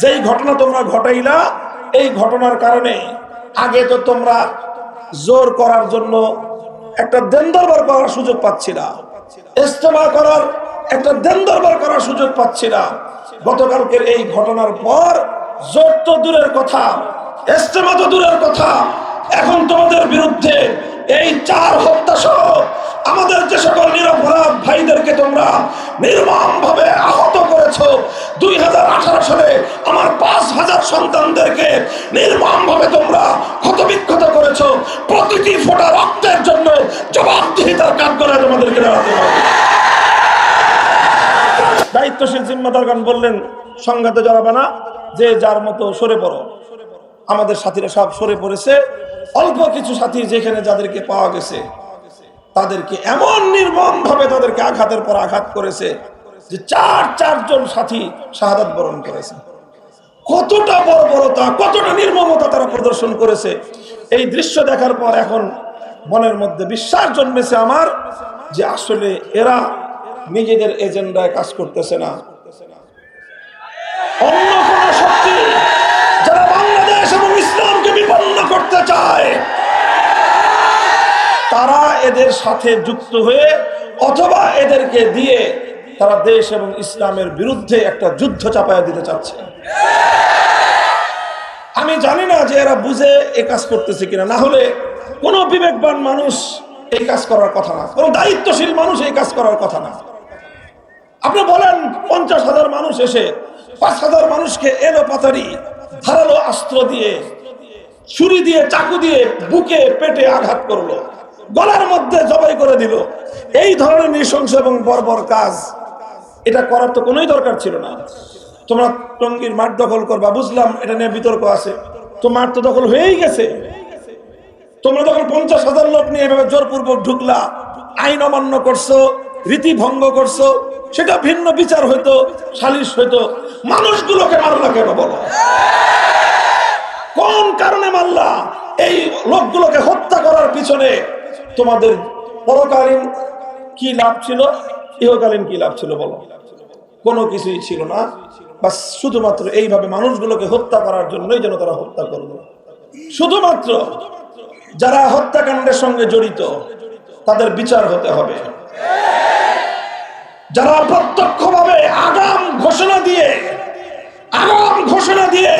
যেই ঘটনা তোমরা ঘটাইলা, এই ঘটনার কারণে আগে তো তোমরা জোর করার জন্য একটা দেন দরবার করার সুযোগ পাচ্ছিলা। ইস্তেমা করার একটা দেন দরবার করার সুযোগ পাচ্ছিলা। গতকালকের এই ঘটনার পর জোর তো দূরের কথা ইস্তেমা তো দূরের কথা। এখন তোমাদের বিরুদ্ধে এই চার হত্যা সহ আমাদের যে সকল নিরপরাধ ভাইদেরকে তোমরা নির্মম ভাবে আহত করেছ। দুই সালে আমার পাঁচ হাজার সন্তানদেরকে নির্মম ভাবে তোমরা ক্ষতবিক্ষত করেছ। প্রতিটি ফোটা রক্তের জন্য জবাবদিহিতার কাজ করে তোমাদেরকে দাঁড়াতে হবে। দায়িত্বশীল জিম্মাদারগণ বললেন, সংঘাতে জড়াবে না, যে যার মতো সরে পড়ো। আমাদের সাথীরা সব সরে পড়েছে। অল্প কিছু সাথী যেখানে যাদেরকে পাওয়া গেছে। তাদেরকে এমন নির্মম ভাবে তাদেরকে আঘাতের পর আঘাত করেছে যে চার চারজন সাথী শাহাদাত বরণ করেছে। কতটা বর্বরতা, কতটা নির্মমতা তারা প্রদর্শন করেছে। এই দৃশ্য দেখার পর এখন মনের মধ্যে বিশ্বাস জন্মেছে আমার যে আসলে এরা নিজেদের এজেন্ডায় কাজ করতেছে না। অন্য কোন শক্তি যারা বাংলাদেশ এবং ইসলামকে বিপন্ন করতে চায় তারা এদের সাথে যুক্ত হয়ে অথবা এদেরকে দিয়ে তারা দেশ এবং ইসলামের বিরুদ্ধে একটা যুদ্ধ চাপায়া দিতে চাচ্ছে। আমি জানি না যে এরা বুঝে এই কাজ করতেছে কিনা, না হলে কোনো বিবেকবান মানুষ এই কাজ করার কথা না, কোনো দায়িত্বশীল মানুষ এই কাজ করার কথা না। আপনি বলেন, পঞ্চাশ হাজার মানুষ এসে পাঁচ হাজার মানুষকে এলো পাতারি, ধারালো অস্ত্র দিয়ে, ছুরি দিয়ে, চাকু দিয়ে, বুকে, পেটে আঘাত করল। গলার মধ্যে জবাই করে দিল। এই ধরনের নৃশংস এবং বর্বর কাজ, এটা করার তো কোনোই দরকার ছিল না। তোমরা টঙ্গির মাঠ দখল করবা, বুঝলাম এটা নিয়ে বিতর্ক আছে। তো মাঠ তো দখল হয়েই গেছে। তোমরা যখন পঞ্চাশ হাজার লোক নিয়ে এভাবে জোরপূর্বক ঢুকলা, আইন অমান্য করছ, রীতি ভঙ্গ করছ, সেটা ভিন্ন বিচার হইতো, সালিশ হইতো। মানুষগুলোকে মারলা কেন বলো? কোন কারণে মারলা? এই লোকগুলোকে হত্যা করার পিছনে তোমাদের পরকালীন কি লাভ ছিল? ইহকালীন কি লাভ ছিল বলো। কোনো কিছুই ছিল না। বা শুধুমাত্র এইভাবে মানুষগুলোকে হত্যা করার জন্যই যেন তারা হত্যা করল। শুধুমাত্র যারা হত্যাকাণ্ডের সঙ্গে জড়িত, তাদের বিচার হতে হবে। যারা প্রত্যক্ষভাবে আগাম ঘোষণা দিয়ে, আগাম ঘোষণা দিয়ে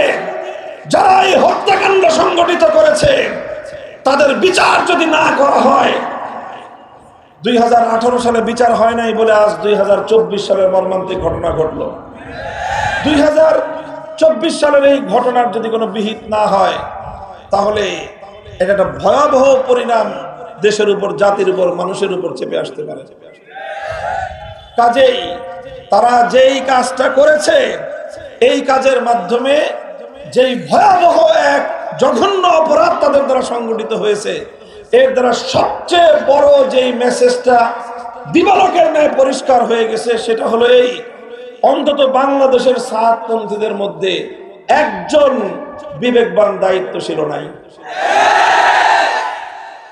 যারা এই হত্যাকাণ্ড সংগঠিত করেছে তাদের বিচার যদি না করা হয়, দুই হাজার আঠারো সালে বিচার হয় নাই বলে আজ দুই সালের মর্মান্তিক ঘটনা ঘটলো। দুই সালের এই ঘটনার যদি কোনো বিহিত না হয়, তাহলে এটা একটা ভয়াবহ পরিণাম দেশের উপর, জাতির উপর, মানুষের উপর চেপে আসতে পারে। কাজেই তারা যেই কাজটা করেছে, এই কাজের মাধ্যমে যেই ভয়াবহ এক জঘন্য অপরাধ তাদের দ্বারা সংগঠিত হয়েছে। এর দ্বারা সবচেয়ে বড় যেই মেসেজটা দিবালকের ন্যায় পরিষ্কার হয়ে গেছে, সেটা হলো এই, অন্তত বাংলাদেশের সাতপন্থীদের মধ্যে একজন বিবেকবান দায়িত্বশীল নাই।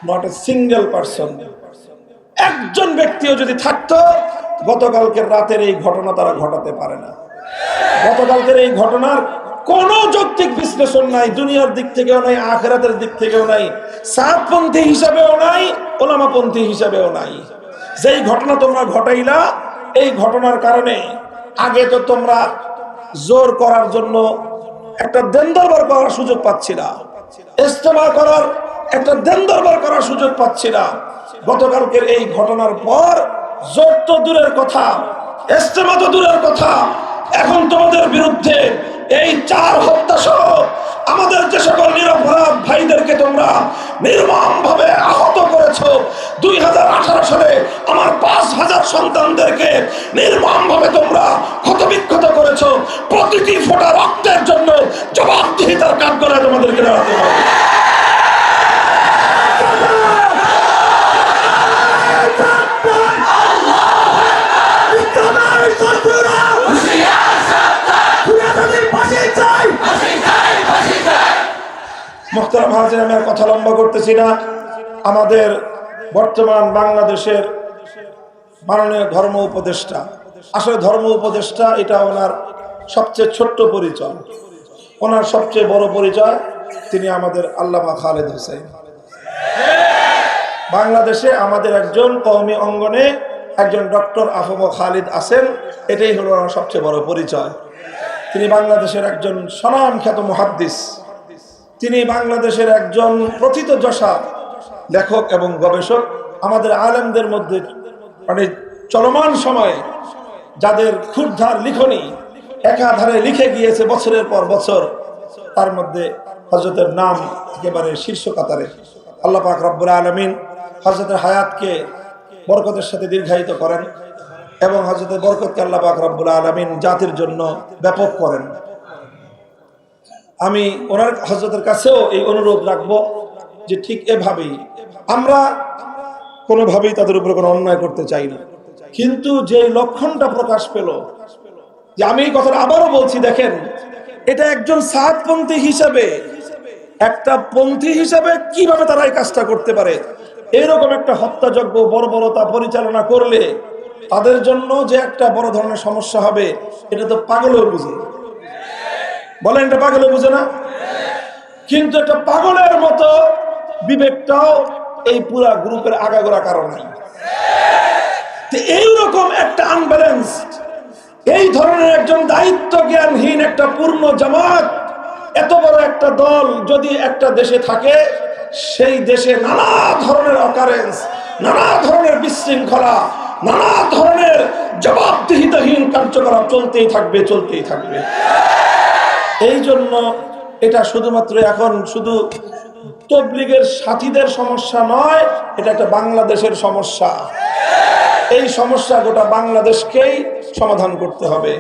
নট এ সিঙ্গেল পার্সন একজন ব্যক্তিও যদি থাকতো, গতকালকের রাতের এই ঘটনা তারা ঘটাতে পারে না। গতকালকের এই ঘটনার কোন যৌক্তিক বিশ্লেষণ নাই, দুনিয়ার দিক থেকেও নাই, আখেরাতের দিক থেকেও নাই সাতপন্থী হিসাবেও নাই, ওলামাপন্থী হিসাবেও নাই। যেই ঘটনা তোমরা ঘটাইলা, এই ঘটনার কারণে আগে তো তোমরা জোর করার জন্য একটা দেন দরবার করার সুযোগ পাচ্ছিলা ইস্তেমা করার একটা দেন দরবার করার সুযোগ পাচ্ছিলা। গতকালকের এই ঘটনার পর জোর তো দূরের কথা ইস্তেমা তো দূরের কথা, এখন তোমাদের বিরুদ্ধে এই চার হত্যা সহ আমাদের যে সকল নিরপরাধ ভাইদেরকে তোমরা নির্মম ভাবে আহত করেছ, দুই হাজার আঠারো সালে আমার পাঁচ হাজার সন্তানদেরকে নির্মম ভাবে তোমরা ক্ষতবিক্ষত করেছ। প্রতিটি ফোটা রক্তের জন্য জবাবদিহিতার কাজ করে তোমাদেরকে দাঁড়াতে মোহতারাম হাজির, আমি আর কথা লম্বা করতেছি না। আমাদের বর্তমান বাংলাদেশের মাননীয় ধর্ম উপদেষ্টা। আসলে ধর্ম উপদেষ্টা, এটা ওনার সবচেয়ে ছোট্ট পরিচয়। ওনার সবচেয়ে বড় পরিচয় তিনি আমাদের আল্লামা খালেদ হোসেন। বাংলাদেশে আমাদের একজন কওমি অঙ্গনে একজন ডক্টর আফম খালিদ আছেন, এটাই হলো ওনার সবচেয়ে বড় পরিচয়। তিনি বাংলাদেশের একজন সনাম খ্যাত মহাদ্দিস। তিনি বাংলাদেশের একজন প্রথিত যশা, লেখক এবং গবেষক। আমাদের আলেমদের মধ্যে মানে চলমান সময়ে যাদের ক্ষুদ্ধার লিখনি, একাধারে লিখে গিয়েছে বছরের পর বছর, তার মধ্যে হজরতের নাম একেবারে শীর্ষ কাতারে আল্লাহ পাক রব্বুল আলমিন হজরতের হায়াতকে বরকতের সাথে দীর্ঘায়িত করেন এবং হজরতের বরকতকে আল্লাহ পাক রব্বুল আলমিন জাতির জন্য ব্যাপক করেন। আমি ওনার হজরতের কাছেও এই অনুরোধ রাখব যে ঠিক এভাবেই আমরা কোনোভাবেই তাদের উপরে কোনো অন্যায় করতে চাই না। কিন্তু যে লক্ষণটা প্রকাশ পেল, যে আমি এই কথাটা আবারও বলছি, দেখেন, এটা একজন সাতপন্থী হিসাবে, একটা পন্থী হিসাবে কীভাবে তারা এই কাজটা করতে পারে? এরকম একটা হত্যাযজ্ঞ বর্বরতা পরিচালনা করলে তাদের জন্য যে একটা বড় ধরনের সমস্যা হবে, এটা তো পাগলেও বুঝে। বলেন, এটা পাগলে বুঝে না? কিন্তু একটা পাগলের মতো বিবেকটাও এই পুরা গ্রুপের আগাগোড়া কারণ নাই। এইরকম একটা আনব্যালেন্স এই ধরনের একজন দায়িত্ব জ্ঞানহীন একটা পূর্ণ জামাত, এত বড় একটা দল যদি একটা দেশে থাকে, সেই দেশে নানা ধরনের অকারেন্স নানা ধরনের বিশৃঙ্খলা, নানা ধরনের জবাবদিহিতাহীন কার্যকলাপ চলতেই থাকবে চলতেই থাকবে। এই জন্য এটা শুধুমাত্র এখন শুধু তবলিগের সাথীদের সমস্যা নয়, এটা একটা বাংলাদেশের সমস্যা। এই সমস্যা গোটা বাংলাদেশকেই সমাধান করতে হবে।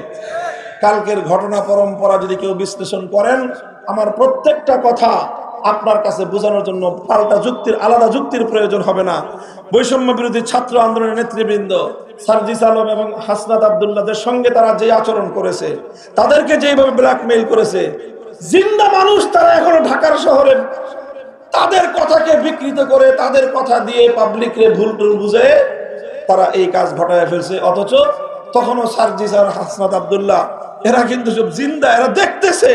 কালকের ঘটনা পরম্পরা যদি কেউ বিশ্লেষণ করেন, আমার প্রত্যেকটা কথা আপনার কাছে বোঝানোর জন্য পাল্টা যুক্তির, আলাদা যুক্তির প্রয়োজন হবে না। বৈষম্য বিরোধী ছাত্র আন্দোলনের নেতৃবৃন্দ সার্জিস আলম এবং হাসনাত আবদুল্লাদের সঙ্গে তারা যে আচরণ করেছে, তাদেরকে যেভাবে ব্ল্যাকমেইল করেছে, জিন্দা মানুষ তারা এখনও ঢাকার শহরে তাদের কথাকে বিকৃত করে, তাদের কথা দিয়ে পাবলিকরে ভুল টুল বুঝে তারা এই কাজ ঘটায় ফেলছে। অথচ তখনও সার্জিস আর হাসনাত আবদুল্লাহ, এরা কিন্তু সব জিন্দা, এরা দেখতেছে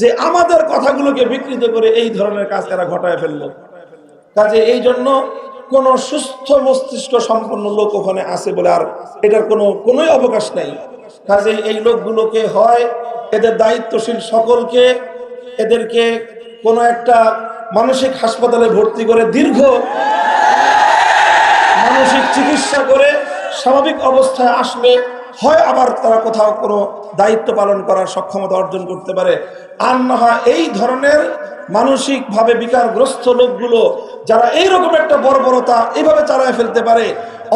যে আমাদের কথাগুলোকে বিকৃত করে এই ধরনের কাজ এরা ঘটায় ফেলল। কাজে এই জন্য কোন সুস্থ মস্তিষ্ক সম্পন্ন লোক ওখানে আছে বলে আর এটার কোনো, কোনোই অবকাশ নাই। কাজে এই লোকগুলোকে হয় এদের দায়িত্বশীল সকলকে, এদেরকে কোনো একটা মানসিক হাসপাতালে ভর্তি করে দীর্ঘ মানসিক চিকিৎসা করে স্বাভাবিক অবস্থায় আসলে হয় আবার তারা কোথাও কোনো দায়িত্ব পালন করার সক্ষমতা অর্জন করতে পারে। আর না হয় এই ধরনের মানসিকভাবে বিকারগ্রস্ত লোকগুলো, যারা এইরকম একটা বর্বরতা এইভাবে চালায় ফেলতে পারে,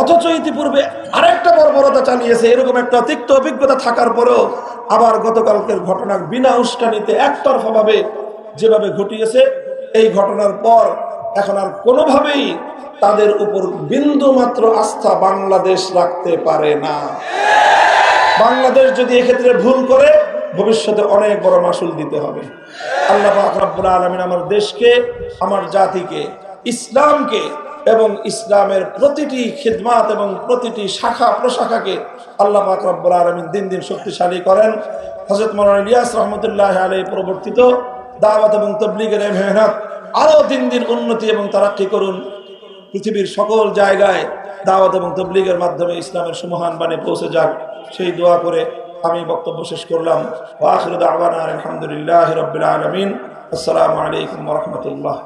অথচ ইতিপূর্বে আরেকটা বর্বরতা চালিয়েছে, এরকম একটা তিক্ত অভিজ্ঞতা থাকার পরেও আবার গতকালকের ঘটনা বিনা উস্কানিতে একতরফাভাবে যেভাবে ঘটিয়েছে, এই ঘটনার পর এখন আর কোনোভাবেই তাদের উপর বিন্দু মাত্র আস্থা বাংলাদেশ রাখতে পারে না। বাংলাদেশ যদি এক্ষেত্রে ভুল করে, ভবিষ্যতে অনেক বড় মাসুল দিতে হবে। আল্লাহ পাক রব্বুল আলমিন আমার দেশকে, আমার জাতিকে, ইসলামকে এবং ইসলামের প্রতিটি খিদমাত এবং প্রতিটি শাখা প্রশাখাকে আল্লাহ পাক রব্বুল আলমিন দিন দিন শক্তিশালী করেন। হজরত মৌলানা ইলিয়াস রহমতুল্লাহ আলাই প্রবর্তিত দাওয়াত এবং তবলিগের মেহনত আরও দিন দিন উন্নতি এবং তারাক্কি করুন। পৃথিবীর সকল জায়গায় দাওয়াত এবং তবলিগের মাধ্যমে ইসলামের সুমহান বাণী পৌঁছে যাক, সেই দোয়া করে আমি বক্তব্য শেষ করলাম। আলহামদুলিল্লাহ রবিল আসসালামু আলাইকুম রহমতুল্লাহ।